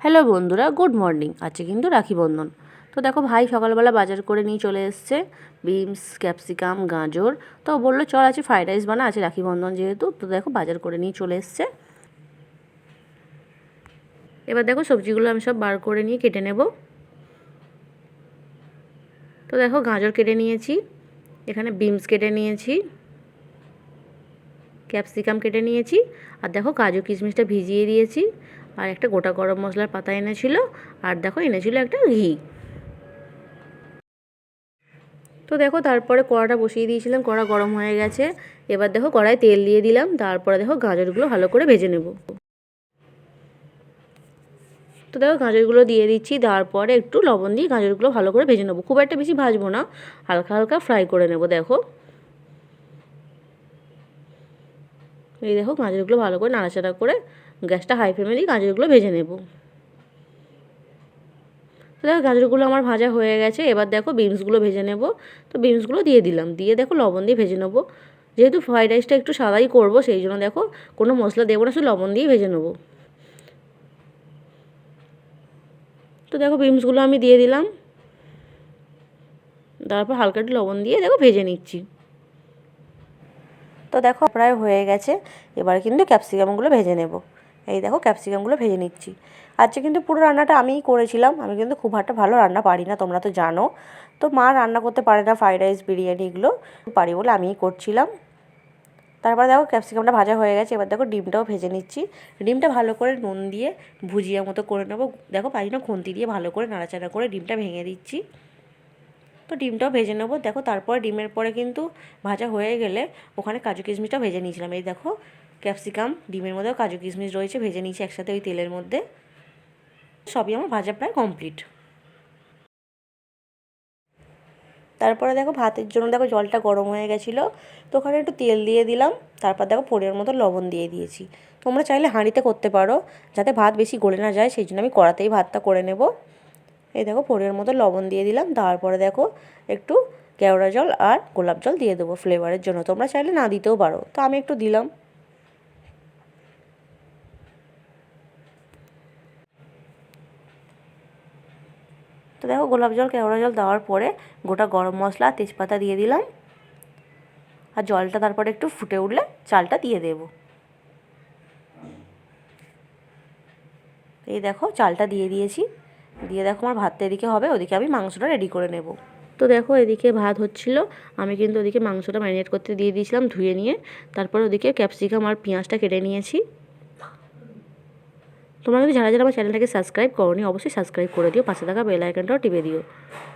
Hello বন্ধুরা good morning আজকে কিন্তু রাখি বন্ধন। তো দেখো ভাই সকালবেলা বাজার করে নিয়ে চলে এসছে। বিনস, ক্যাপসিকাম, গাজর। তো বলল, চল আছে ফ্রাইড রাইস বানা আছে রাখি বন্ধন যেহেতু। তো দেখো বাজার করে নিয়ে চলে এসছে। এবার দেখো সবজিগুলো আমি সব বার করে নিয়ে কেটে নেব। তো দেখো গাজর কেটে নিয়েছি। এখানে বিনস কেটে নিয়েছি। ক্যাপসিকাম কেটে নিয়েছি। আর দেখো কাজু কিশমিশটা ভিজিয়ে দিয়েছি। আর একটা গোটা গরম মশলার পাতা এনেছিল। আর দেখো এনেছিল একটা ঘি। তো দেখো তারপরে কড়াটা বসিয়ে দিয়েছিলাম। কড়া গরম হয়ে গেছে। এবার দেখো কড়ায় তেল দিয়ে দিলাম। তারপরে দেখো গাজরগুলো ভালো করে ভেজে নেব। তো দেখো গাজরগুলো দিয়ে দিচ্ছি। তারপরে একটু লবণ দিয়ে গাজরগুলো ভালো করে ভেজে নেব। খুব একটা বেশি ভাজবো না। হালকা হালকা ফ্রাই করে নেব, দেখো। এই দেখো গাজরগুলো ভালো করে নাড়াচাড়া করে গ্যাসটা হাই ফ্লেমে দিয়ে গাজরগুলো ভেজে নেব। তো দেখো গাজরগুলো আমার ভাজা হয়ে গেছে, এবার দেখো বিনসগুলো ভেজে নেব। তো বিনসগুলো দিয়ে দিলাম, দিয়ে দেখো লবণ দিয়ে ভেজে নেব। যেহেতু ফ্রাইড রাইসটা একটু সাদাই করব, সেই জন্য দেখো কোনো মশলা দেবো না, শুধু লবণ দিয়ে ভেজে নেব। তো দেখো বিনসগুলো আমি দিয়ে দিলাম। তারপর হালকা একটু লবণ দিয়ে দেখো ভেজে নিচ্ছি। তো দেখো, প্রায় হয়ে গেছে। এবার কিন্তু ক্যাপসিকামগুলো ভেজে নেব। এই দেখো ক্যাপসিকামগুলো ভেজে নিচ্ছি। আজকে কিন্তু পুরো রান্নাটা আমিই করেছিলাম। আমি কিন্তু খুব একটা ভালো রান্না পারি না, তোমরা তো জানো। তো মা রান্না করতে পারে না ফ্রাইড রাইস বিরিয়ানি এগুলো। পারি বলে আমিই করছিলাম। তারপরে দেখো ক্যাপসিকামটা ভাজা হয়ে গেছে। এবার দেখো, ডিমটাও ভেজে নিচ্ছি। ডিমটা ভালো করে নুন দিয়ে ভুজিয়া মতো করে নেব। দেখো, পারি না, খুন্তি দিয়ে ভালো করে নাড়াচাড়া করে ডিমটা ভেঙে দিচ্ছি। তো ডিমটাও ভেজে নেব। দেখো, তারপরে ডিমের পরে কিন্তু ভাজা হয়ে গেলে ওখানে কাজু কিশমিশটা ভেজে নিয়েছিলাম। এই দেখো, ক্যাপসিকাম, ডিমের মধ্যেও কাজু কিশমিশ রয়েছে, ভেজে নিয়েছি একসাথে ওই তেলের মধ্যে। সবই আমার ভাজা প্রায় কমপ্লিট। তারপরে দেখো, ভাতের জন্য দেখো জলটা গরম হয়ে গেছিল, তো ওখানে একটু তেল দিয়ে দিলাম। তারপর দেখো পরিমাণ মতো লবণ দিয়ে দিয়েছি। তোমরা চাইলে হাঁড়িতে করতে পারো, যাতে ভাত বেশি গলে না যায়, সেই জন্য আমি কড়াতেই ভাতটা করে নেব। এই দেখো পরিমাণ মতো লবণ দিয়ে দিলাম। তারপরে দেখো একটু কেওড়া জল আর গোলাপ জল দিয়ে দেবো ফ্লেভারের জন্য। তোমরা চাইলে না দিতেও পারো। তো আমি একটু দিলাম। তো দেখো গোলাপ জল, কেওড়া জল দেওয়ার পরে গোটা গরম মশলা, তেজপাতা দিয়ে দিলাম। আর জলটা তারপরে একটু ফুটে উঠলে চালটা দিয়ে দেব। এই দেখো চালটা দিয়ে দিয়েছি। দিয়ে দেখো আমার ভাতটা এদিকে হবে, ওদিকে আমি মাংসটা রেডি করে নেব। তো দেখো এদিকে ভাত হচ্ছিল, আমি কিন্তু ওদিকে মাংসটা ম্যারিনেট করতে দিয়ে দিয়েছিলাম ধুয়ে নিয়ে, তারপর ওদিকে ক্যাপসিকাম আর পেঁয়াজটা কেটে নিয়েছি। তোমরা কিন্তু যারা যারা আমার চ্যানেলটাকে সাবস্ক্রাইব করোনি, অবশ্যই সাবস্ক্রাইব করে দিও, পাশে থাকা বেল আইকনটাও টিপে দিও।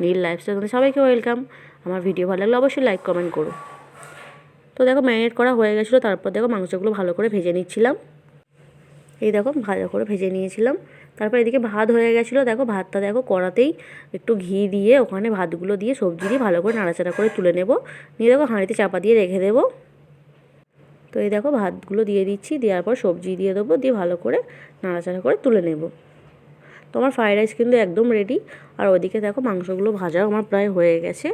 নীল লাইফস্টাইল তোমাদের সবাইকে ওয়েলকাম আমার ভিডিও ভালো লাগলে অবশ্যই লাইক কমেন্ট করো। তো দেখো ম্যারিনেট করা হয়ে গেছিল, তারপর দেখো মাংসগুলো ভালো করে ভেজে নিচ্ছিলাম। এই দেখো ভালো করে ভেজে নিয়েছিলাম। তারপর এদিকে ভাত হয়ে গেছিল। দেখো ভাতটা দেখো কড়াতেই একটু ঘি দিয়ে ওখানে ভাতগুলো দিয়ে সবজি দিয়ে ভালো করে নাড়াচাড়া করে তুলে নেব। নিয়ে দেখো হাঁড়িতে চাপা দিয়ে রেখে দেবো। তো এই দেখো ভাতগুলো দিয়ে দিচ্ছি। দেওয়ার পর সবজি দিয়ে দেবো। দিয়ে ভালো করে নাড়াচাড়া করে তুলে নেব। তো আমার ফ্রাইড রাইস কিন্তু একদম রেডি। আর ওদিকে দেখো মাংসগুলো ভাজাও আমার প্রায় হয়ে গেছে।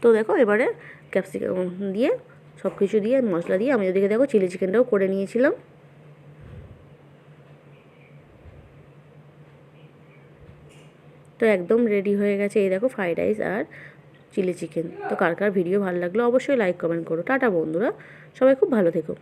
তো দেখো এবারে ক্যাপসিকাম দিয়ে সব কিছু দিয়ে মশলা দিয়ে আমি ওদিকে দেখো চিলি চিকেনটাও করে নিয়েছিলাম। তো একদম রেডি হয়ে গেছে। এই দেখো ফ্রাইড রাইস আর চিলি চিকেন তো কার কার ভিডিও ভালো লাগল অবশ্যই লাইক কমেন্ট করো। টাটা বন্ধুরা। সবাই খুব ভালো থেকো।